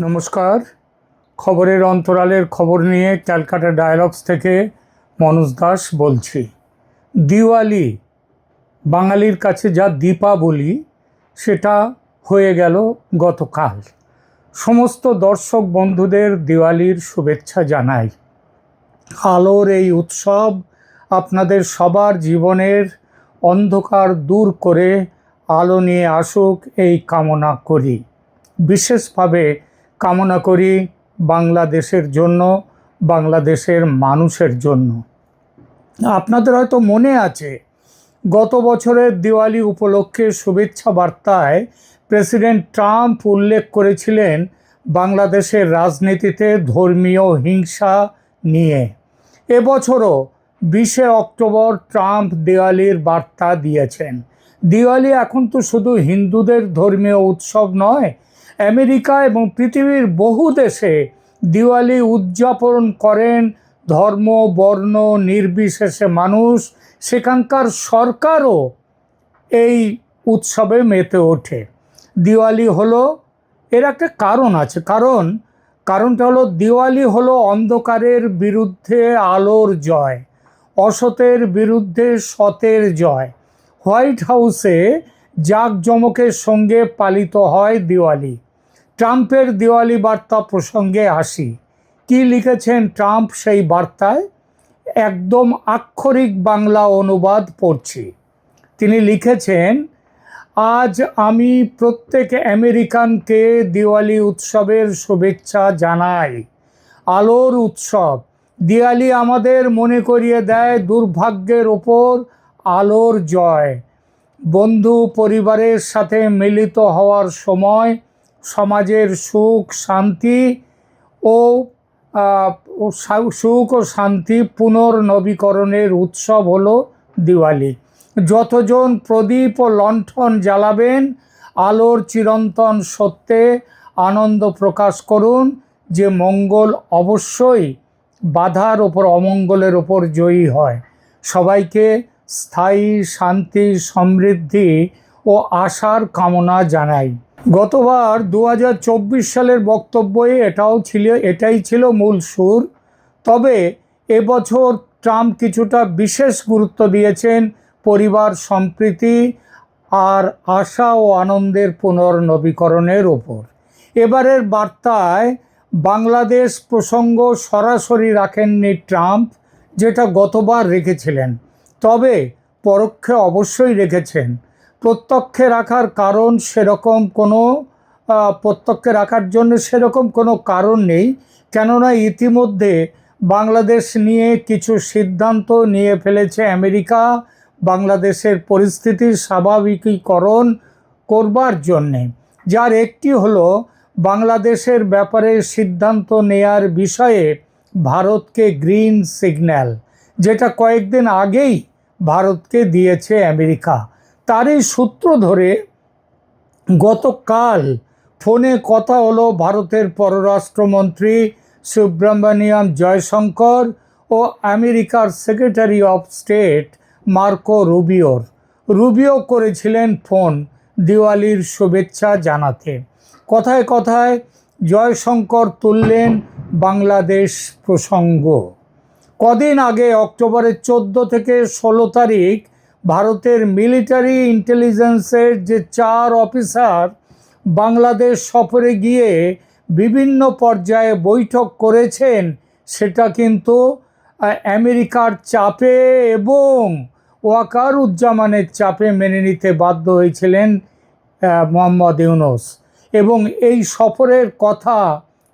নমস্কার। খবরের অন্তরালের খবর নিয়ে ক্যালকাটা ডায়ালগস থেকে মনোজ দাস বলছি। দিওয়ালি, বাঙালির কাছে যা দীপাবলি, সেটা হয়ে গেল গতকাল। সমস্ত দর্শক বন্ধুদের দিওয়ালির শুভেচ্ছা জানাই। আলোর এই উৎসব আপনাদের সবার জীবনের অন্ধকার দূর করে আলো নিয়ে আসুক এই কামনা করি। বিশেষভাবে কামনা করি বাংলাদেশের জন্য, বাংলাদেশের মানুষের জন্য। আপনাদের হয়তো মনে আছে, গত বছরের দিওয়ালি উপলক্ষে শুভেচ্ছা বার্তায় প্রেসিডেন্ট ট্রাম্প উল্লেখ করেছিলেন বাংলাদেশের রাজনীতিতে ধর্মীয় হিংসা নিয়ে। এবছরও বিশে অক্টোবর ট্রাম্প দিওয়ালির বার্তা দিয়েছেন। দিওয়ালি এখন তো শুধু হিন্দুদের ধর্মীয় উৎসব নয় আমেরিকা এবং পৃথিবীর বহু দেশে দিওয়ালি উদযাপন করেন ধর্ম, বর্ণ, নির্বিশেষে মানুষ। সেখানকার সরকারও এই উৎসবে মেতে ওঠে। দিওয়ালি হলো, এর একটা কারণ আছে। কারণ, কারণটা হলো দিওয়ালি হলো অন্ধকারের বিরুদ্ধে আলোর জয়, অসতের বিরুদ্ধে সতের জয়। হোয়াইট হাউসে জাঁকজমকের সঙ্গে পালিত হয় দিওয়ালি। ট্রাম্পের দিওয়ালি বার্তা প্রসঙ্গে আসি। কি লিখেছেন ট্রাম্প সেই বার্তায়? একদম আক্ষরিক বাংলা অনুবাদ পড়ছি। তিনি লিখেছেন, আজ আমি প্রত্যেক আমেরিকানকে দিওয়ালি উৎসবের শুভেচ্ছা জানাই। আলোর উৎসব। দিওয়ালি আমাদের মনে করিয়ে দেয় দুর্ভাগ্যের ওপর আলোর জয়। বন্ধু পরিবারের সাথে মিলিত হওয়ার সময় সমাজের সুখ, শান্তি ও সুখ ও শান্তি পুনর্নবীকরণের উৎসব হলো দিওয়ালি। যতজন প্রদীপ ও লণ্ঠন জ্বালাবেন, আলোর চিরন্তন সত্যে আনন্দ প্রকাশ করুন, যে মঙ্গল অবশ্যই বাধার ওপর, অমঙ্গলের ওপর জয়ী হয়। সবাইকে স্থায়ী, শান্তি, সমৃদ্ধি ও আশার কামনা জানাই। গতবার দু হাজার চব্বিশ সালের বক্তব্যে এটাও ছিল, এটাই ছিল মূল সুর। তবে এবছর ট্রাম্প কিছুটা বিশেষ গুরুত্ব দিয়েছেন পরিবার সম্প্রীতি আর আশা ও আনন্দের পুনর্নবীকরণের ওপর। এবারের বার্তায় বাংলাদেশ প্রসঙ্গ সরাসরি রাখেননি ট্রাম্প, যেটা গতবার রেখেছিলেন। তবে পরোক্ষে অবশ্যই রেখেছেন। প্রত্যক্ষে রাখার কারণ সেরকম কোনো প্রত্যক্ষে রাখার জন্য সেরকম কোনো কারণ নেই। কেননা ইতিমধ্যে বাংলাদেশ নিয়ে কিছু সিদ্ধান্ত নিয়ে ফেলেছে আমেরিকা। বাংলাদেশের পরিস্থিতির স্বাভাবিকীকরণ করবার জন্যে। যার একটি হলো, বাংলাদেশের ব্যাপারে সিদ্ধান্ত নেয়ার বিষয়ে ভারতকে গ্রিন সিগন্যাল, যেটা কয়েকদিন আগেই ভারতকে দিয়েছে আমেরিকা। তারই সূত্র ধরে গতকাল ফোনে কথা হলো ভারতের পররাষ্ট্রমন্ত্রী সুব্রমণিয়াম জয়শঙ্কর ও আমেরিকার সেক্রেটারি অফ স্টেট মার্কো রুবিওর। রুবিও করেছিলেন ফোন দিওয়ালির শুভেচ্ছা জানাতে। কথায় কথায় জয়শঙ্কর তুললেন বাংলাদেশ প্রসঙ্গ। কদিন আগে অক্টোবরের চোদ্দ থেকে ষোলো তারিখ ভারতের মিলিটারি ইন্টেলিজেন্সের যে চার অফিসার বাংলাদেশ সফরে গিয়ে বিভিন্ন পর্যায়ে বৈঠক করেছেন, সেটা কিন্তু আমেরিকার চাপে এবং ওয়াকার উজ্জামানের চাপে মেনে নিতে বাধ্য হয়েছিলেন মোহাম্মদ ইউনুস। এবং এই সফরের কথা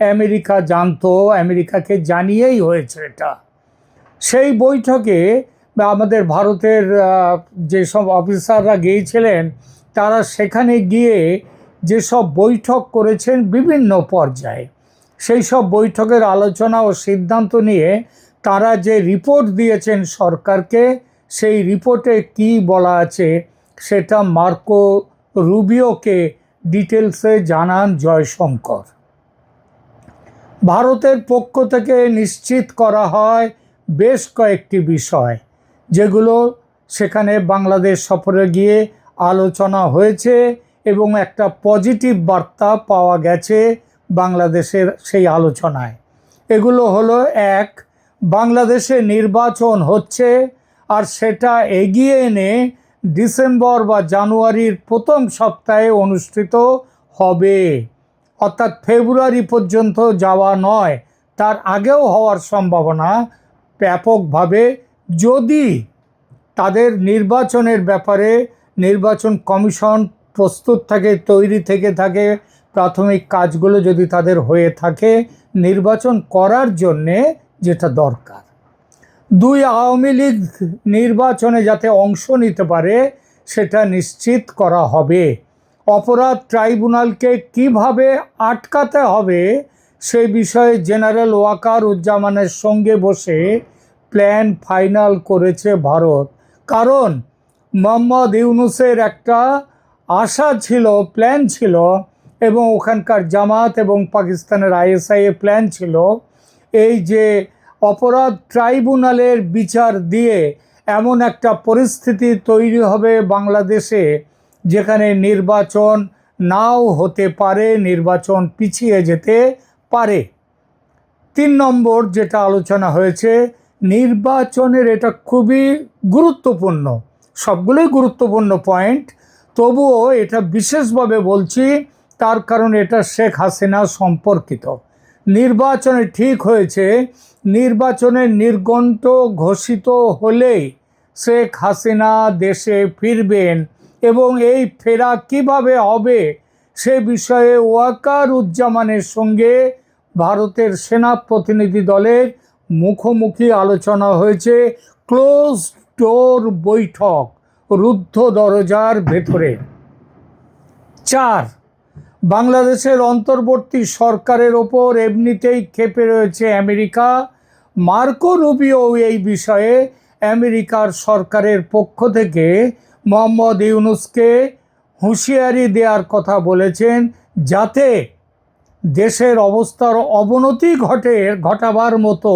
আমেরিকা জানতো, আমেরিকাকে জানিয়েই হয়েছে এটা। সেই বৈঠকে আমাদের ভারতের যেসব অফিসাররা গিয়েছিলেন, তারা সেখানে গিয়ে যেসব বৈঠক করেছেন বিভিন্ন পর্যায়ে, সেই সব বৈঠকের আলোচনা ও সিদ্ধান্ত নিয়ে তারা যে রিপোর্ট দিয়েছেন সরকারকে, সেই রিপোর্টে কি বলা আছে সেটা মার্কো রুবিওকে ডিটেলসে জানান জয়শঙ্কর। ভারতের পক্ষ থেকে নিশ্চিত করা হয় বেশ কয়েকটি বিষয়। যেগুলো সেখানে বাংলাদেশ সফরে গিয়ে আলোচনা হয়েছে এবং একটা পজিটিভ বার্তা পাওয়া গেছে বাংলাদেশের সেই আলোচনায়। এগুলো হলো, এক, বাংলাদেশে নির্বাচন হচ্ছে আর সেটা এগিয়ে এনে ডিসেম্বর বা জানুয়ারির প্রথম সপ্তাহে অনুষ্ঠিত হবে। অর্থাৎ ফেব্রুয়ারি পর্যন্ত যাওয়া নয়, তার আগেও হওয়ার সম্ভাবনা ব্যাপকভাবে যদি তাদের নির্বাচনের ব্যাপারে নির্বাচন কমিশন প্রস্তুত থাকে, তৈরি থেকে থাকে, প্রাথমিক কাজগুলো যদি তাদের হয়ে থাকে, নির্বাচন করার জন্যে যেটা দরকার। দুই, আওয়ামী লীগ নির্বাচনে যাতে অংশ নিতে পারে, সেটা নিশ্চিত করা হবে। অপরাধ ট্রাইব্যুনালকে কীভাবে আটকাতে হবে, সে বিষয়ে জেনারেল ওয়াকার উজ্জামানের সঙ্গে বসে প্ল্যান ফাইনাল করেছে ভারত। কারণ মোহাম্মদ ইউনুসের একটা আশা ছিল, প্ল্যান ছিল, এবং ওখানকার জামাত এবং পাকিস্তানের আইএসআই প্ল্যান ছিল, এই যে অপরাধ ট্রাইব্যুনালের বিচার দিয়ে এমন একটা পরিস্থিতি তৈরি হবে বাংলাদেশে, যেখানে নির্বাচন নাও হতে পারে, নির্বাচন পিছিয়ে যেতে পারে। তিন নম্বর যেটা আলোচনা হয়েছে নির্বাচনের এটা খুবই গুরুত্বপূর্ণ। সবগুলোই গুরুত্বপূর্ণ পয়েন্ট। তবুও এটা বিশেষভাবে বলছি, তার কারণ এটা শেখ হাসিনা সম্পর্কিত। নির্বাচনে ঠিক হয়েছে, নির্বাচনে নির্গন্ত ঘোষিত হলেই শেখ হাসিনা দেশে ফিরবেন এবং এই ফেরা কীভাবে হবে সে বিষয়ে ওয়াকার উজ্জামানের সঙ্গে ভারতের সেনা প্রতিনিধি দলের মুখোমুখি আলোচনা হয়েছে ক্লোজ ডোর বৈঠক রুদ্ধ দরজার ভেতরে। চার, বাংলাদেশের অন্তর্বর্তী সরকারের ওপর এমনিতেই ক্ষেপে রয়েছে আমেরিকা। মার্কো রুবিও এই বিষয়ে আমেরিকার সরকারের পক্ষ থেকে মোহাম্মদ ইউনুসকে হুঁশিয়ারি দেওয়ার কথা বলেছেন যাতে দেশের অবস্থার অবনতি ঘটে, ঘটাবার মতো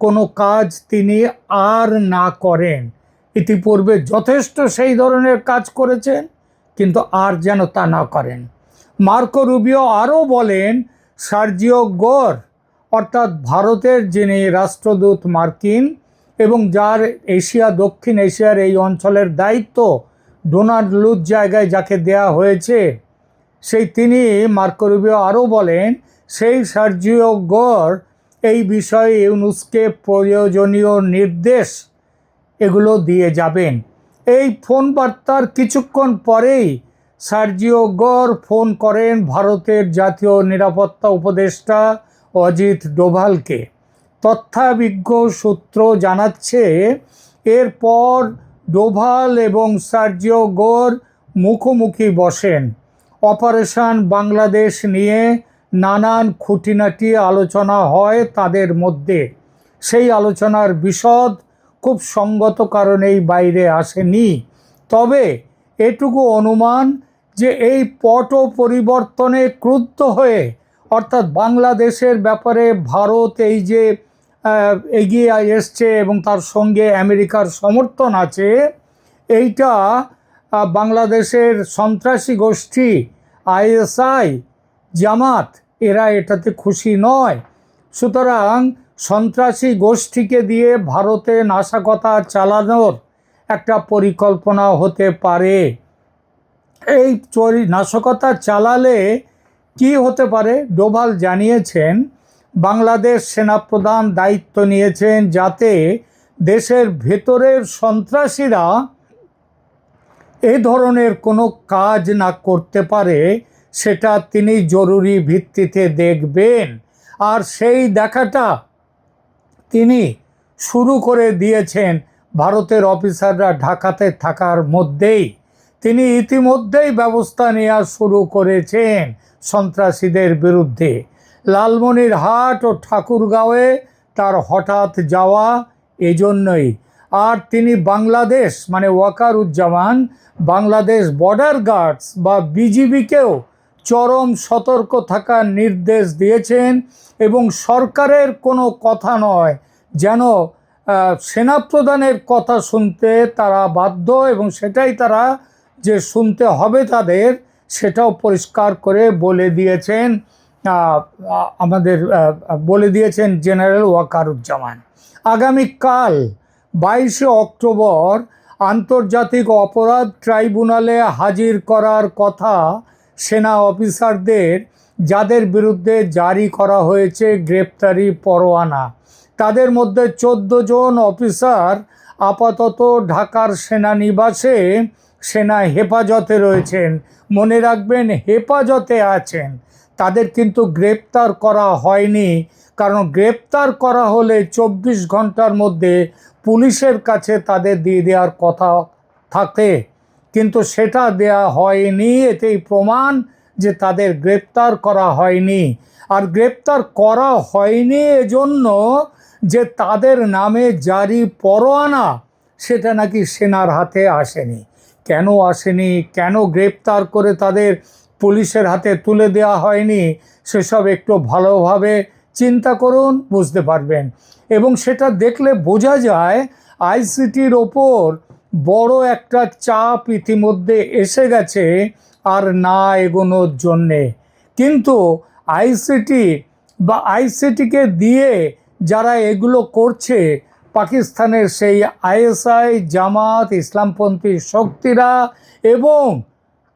কোনো কাজ তিনি আর না করেন। ইতিপূর্বে যথেষ্ট সেই ধরনের কাজ করেছেন, কিন্তু আর যেন তা না করেন। মার্কো রুবিও আরও বলেন, সার্জিও গোর, অর্থাৎ ভারতের যিনি রাষ্ট্রদূত মার্কিন এবং যার এশিয়া, দক্ষিণ এশিয়ার এই অঞ্চলের দায়িত্ব ডোনাল্ড লুজ জায়গায় যাকে দেয়া হয়েছে সেই তিনি মার্কো রুবিও আরও বলেন, সেই সার্জিও গোর, এই বিষয়ে ইউনুসকে প্রয়োজনীয় নির্দেশ এগুলো দিয়ে যাবেন। এই ফোন বার্তার কিছুক্ষণ পরেই সার্জিও গর ফোন করেন ভারতের জাতীয় নিরাপত্তা উপদেষ্টা অজিত ডোভালকে। তথ্যাবিজ্ঞ সূত্র জানাচ্ছে, এরপর ডোভাল এবং সার্জিও গোর মুখোমুখি বসেন। অপারেশন বাংলাদেশ নিয়ে নানান খুঁটিনাটি আলোচনা হয় তাদের মধ্যে। সেই আলোচনার বিশদ খুব সঙ্গত কারণেই বাইরে আসেনি। তবে এটুকু অনুমান যে এই পট পরিবর্তনে ক্রুদ্ধ হয়ে, অর্থাৎ বাংলাদেশের ব্যাপারে ভারত এই যে এগিয়ে এসছে এবং তার সঙ্গে আমেরিকার সমর্থন আছে, এইটা বাংলাদেশের সন্ত্রাসী গোষ্ঠী আইএসআই, জামাত, এরা এটাতে খুশি নয়। সুতরাং সন্ত্রাসী গোষ্ঠীকে দিয়ে ভারতে নাশকতা চালানোর একটা পরিকল্পনা হতে পারে। এই চরি, নাশকতা চালালে কি হতে পারে? ডোভাল জানিয়েছেন, বাংলাদেশ সেনাপ্রধান দায়িত্ব নিয়েছেন যাতে দেশের ভেতরের সন্ত্রাসীরা এ ধরনের কোনো কাজ না করতে পারে, সেটা তিনি জরুরি ভিত্তিতে দেখবেন। আর সেই দেখাটা তিনি শুরু করে দিয়েছেন ভারতের অফিসাররা ঢাকাতে থাকার মধ্যেই। তিনি ইতিমধ্যেই ব্যবস্থা নেওয়া শুরু করেছেন সন্ত্রাসীদের বিরুদ্ধে। লালমনিরহাট ও ঠাকুরগাঁওয়ে তার হঠাৎ যাওয়া এজন্যই আর তিনি বাংলাদেশ মানে ওয়াকারুজ্জামান, বাংলাদেশ বর্ডার গার্ডস বা বিজিবিকেও চরম সতর্ক থাকার নির্দেশ দিয়েছেন এবং সরকারের কোনো কথা নয়, যেন সেনাপ্রধানের কথা শুনতে তারা বাধ্য এবং সেটাই তারা যে শুনতে হবে তাদের, সেটাও পরিষ্কার করে বলে দিয়েছেন আমাদের বলে দিয়েছেন জেনারেল ওয়াকারুজ্জামান। আগামীকাল বাইশে অক্টোবর আন্তর্জাতিক অপরাধ ট্রাইব্যুনালে হাজির করার কথা সেনা অফিসারদের, যাদের বিরুদ্ধে জারি করা হয়েছে গ্রেপ্তারি পরোয়ানা। তাদের মধ্যে চোদ্দ জন অফিসার, আপাতত ঢাকার সেনানিবাসে সেনা হেফাজতে রয়েছেন। মনে রাখবেন, হেফাজতে আছেন। তাদের কিন্তু গ্রেপ্তার করা হয়নি, কারণ গ্রেপ্তার করা হলে চব্বিশ ঘণ্টার মধ্যে পুলিশের কাছে তাদের দিয়ে দেওয়ার কথা থাকে। কিন্তু সেটা দেয়া হয়নি, এতেই প্রমাণ যে তাদের গ্রেপ্তার করা হয়নি। আর গ্রেপ্তার করা হয়নি এজন্য যে তাদের নামে জারি পরোয়ানা, সেটা নাকি সেনার হাতে আসেনি। কেন আসেনি? কেন গ্রেপ্তার করে তাদের পুলিশের হাতে তুলে দেওয়া হয়নি? সেসব একটু ভালোভাবে চিন্তা করুন, বুঝতে পারবেন। এবং সেটা দেখলে বোঝা যায় আইসিটির ওপর বড় একটা চাপ ইতিমধ্যে এসে গেছে আর না এগোনোর জন্যে। কিন্তু আইসিটি বা আইসিটিকে দিয়ে যারা এগুলো করছে, পাকিস্তানের সেই আইএসআই, জামাত, ইসলামপন্থী শক্তিরা এবং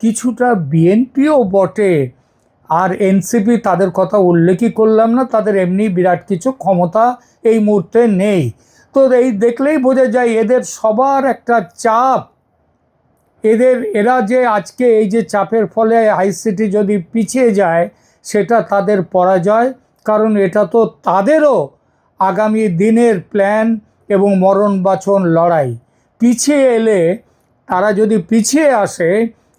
কিছুটা বিএনপিও বটে আর এনসিপি তাদের কথা উল্লেখই করলাম না, তাদের এমনি বিরাট কিছু ক্ষমতা এই মুহূর্তে নেই। তো এই দেখলেই বোঝা যায় এদের সবার একটা চাপ। এদের, এরা যে আজকে এই যে চাপের ফলে আইসিটি যদি পিছিয়ে যায়, সেটা তাদের পরাজয়। কারণ এটা তো তাদেরও আগামী দিনের প্ল্যান এবং মরণ বাছন লড়াই। পিছিয়ে এলে, তারা যদি পিছিয়ে আসে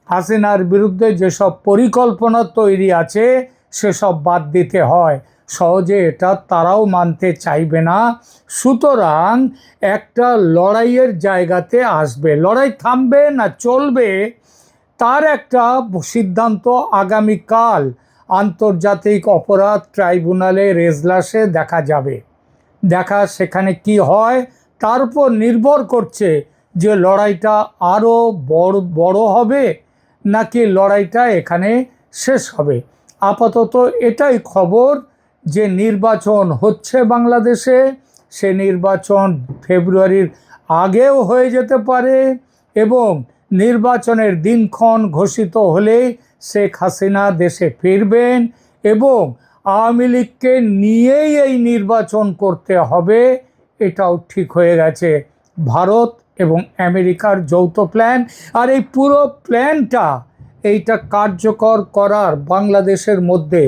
হাসিনার বিরুদ্ধে যেসব পরিকল্পনা তৈরি আছে, সেসব বাদ দিতে হয়। সহজে এটা তারাও মানতে চাইবে না। সুতরাং একটা লড়াইয়ের জায়গাতে আসবে। লড়াই থামবে না চলবে, তার একটা সিদ্ধান্ত আগামীকাল আন্তর্জাতিক অপরাধ ট্রাইব্যুনালের এজলাসে দেখা যাবে। দেখা সেখানে কি হয়, তার উপর নির্ভর করছে যে লড়াইটা আরও বড় বড় হবে নাকি লড়াইটা এখানে শেষ হবে? আপাতত এটাই খবর যে নির্বাচন হচ্ছে বাংলাদেশে। সে নির্বাচন ফেব্রুয়ারির আগেও হয়ে যেতে পারে এবং নির্বাচনের দিনক্ষণ ঘোষিত হলেই শেখ হাসিনা দেশে ফিরবেন এবং আওয়ামী লীগকে নিয়েই এই নির্বাচন করতে হবে, এটাও ঠিক হয়ে গেছে। ভারত এবং আমেরিকার যৌথ প্ল্যান। আর এই পুরো প্ল্যানটা এইটা কার্যকর করার বাংলাদেশের মধ্যে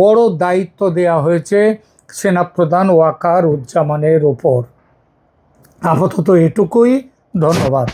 বড় দায়িত্ব দেয়া হয়েছে সেনাপ্রধান ওয়াকার উজ্জামানের ওপর। আপাতত এটুকুই, ধন্যবাদ।